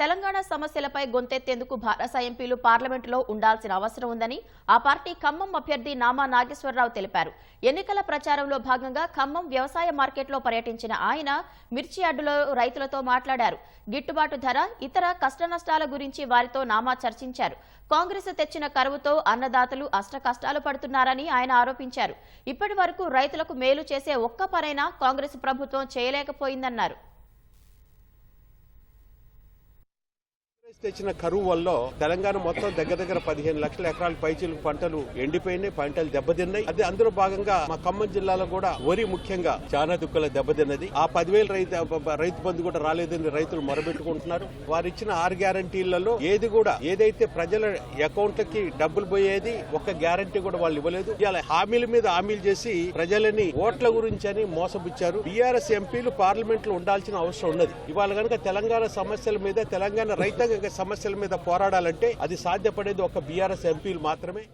తెలంగాణ సమస్యలపై గొంతెత్తేందుకు భారస ఎంపీలు పార్లమెంటులో ఉండాల్సిన అవసరం ఉందని ఆ పార్టీ ఖమ్మం అభ్యర్థి నామా నాగేశ్వరరావు తెలిపారు. ఎన్నికల ప్రచారంలో భాగంగా ఖమ్మం వ్యవసాయ మార్కెట్లో పర్యటించిన ఆయన మిర్చి అడ్డులో రైతులతో మాట్లాడారు. గిట్టుబాటు ధర ఇతర కష్టనష్టాల గురించి వారితో నామా చర్చించారు. కాంగ్రెస్ తెచ్చిన కరువుతో అన్నదాతలు అష్టకష్టాలు పడుతున్నారని ఆయన ఆరోపించారు. ఇప్పటి రైతులకు మేలు చేసే ఒక్క పనైనా కాంగ్రెస్ ప్రభుత్వం చేయలేకపోయిందన్నారు. తెచ్చిన కరువు వల్ల తెలంగాణ మొత్తం దగ్గర దగ్గర పదిహేను లక్షల ఎకరాల పైచీలకు పంటలు ఎండిపోయినాయి పంటలు దెబ్బతిన్నాయి. అదే అందులో భాగంగా మా ఖమ్మం జిల్లాలో కూడా వరి ముఖ్యంగా చాలా దుక్కల దెబ్బతిన్నది. ఆ పదివేల రైతు రైతు బంధు కూడా రాలేదని రైతులు మొరబెట్టుకుంటున్నారు. వారు ఇచ్చిన ఆరు గ్యారంటీలలో ఏది కూడా ఏదైతే ప్రజల అకౌంట్లకి డబ్బులు పోయేది ఒక్క గ్యారంటీ కూడా వాళ్ళు ఇవ్వలేదు. ఇలా హామీల మీద హామీలు చేసి ప్రజలని ఓట్ల గురించి అని మోసపుచ్చారు. బీఆర్ఎస్ ఎంపీలు పార్లమెంట్లో ఉండాల్సిన అవసరం ఉన్నది. ఇవాళ కనుక తెలంగాణ సమస్యల మీద తెలంగాణ రైతాంగ సమస్యల మీద పోరాడాలంటే అది సాధ్యపడేది ఒక బీఆర్ఎస్ ఎంపీలు మాత్రమే.